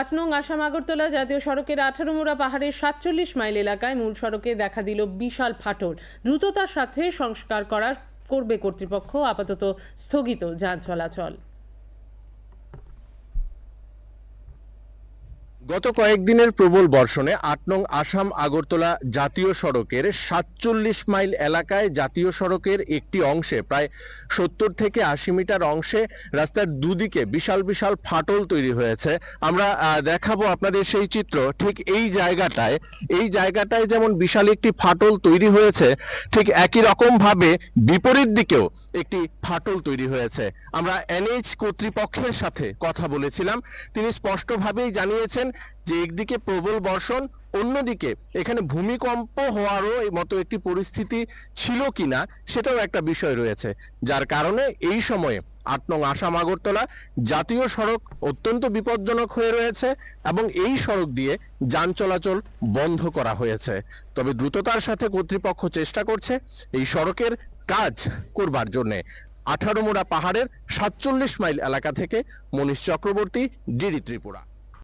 আট নং আসাম আগরতলা জাতীয় সড়কের আঠারো মোড়া পাহাড়ের সাতচল্লিশ মাইল এলাকায় মূল সড়কে দেখা দিল বিশাল ফাটল। দ্রুততার সাথে সংস্কার করা করবে কর্তৃপক্ষ, আপাতত স্থগিত যান চলাচল। গত কয়েকদিনের প্রবল বর্ষণে আট নং আসাম আগরতলা জাতীয় সড়কের সাতচল্লিশ মাইল এলাকায় জাতীয় সড়কের একটি অংশে প্রায় সত্তর থেকে আশি মিটার অংশে রাস্তার দুদিকে বিশাল বিশাল ফাটল তৈরি হয়েছে। আমরা দেখাবো আপনাদের সেই চিত্র। ঠিক এই জায়গাটায় এই জায়গাটায় যেমন বিশাল একটি ফাটল তৈরি হয়েছে, ঠিক একই রকম ভাবে বিপরীত দিকেও একটি ফাটল তৈরি হয়েছে। আমরা এনএইচ কর্তৃপক্ষের সাথে কথা বলেছিলাম। তিনি স্পষ্টভাবেই জানিয়েছেন যে একদিকে প্রবল বর্ষণ, অন্যদিকে এখানে ভূমিকম্প হওয়ারও মতো একটি পরিস্থিতি ছিল কিনা সেটাও একটা বিষয় রয়েছে। যার কারণে এই সময়ে আট নং আসাম আগরতলা জাতীয় সড়ক অত্যন্ত বিপজ্জনক হয়ে রয়েছে এবং এই সড়ক দিয়ে যান চলাচল বন্ধ করা হয়েছে। তবে দ্রুততার সাথে কর্তৃপক্ষ চেষ্টা করছে এই সড়কের কাজ করবার জন্যে। আঠারো মোড়া পাহাড়ের সাতচল্লিশ মাইল এলাকা থেকে মনীষ চক্রবর্তী, ডিডি ত্রিপুরা।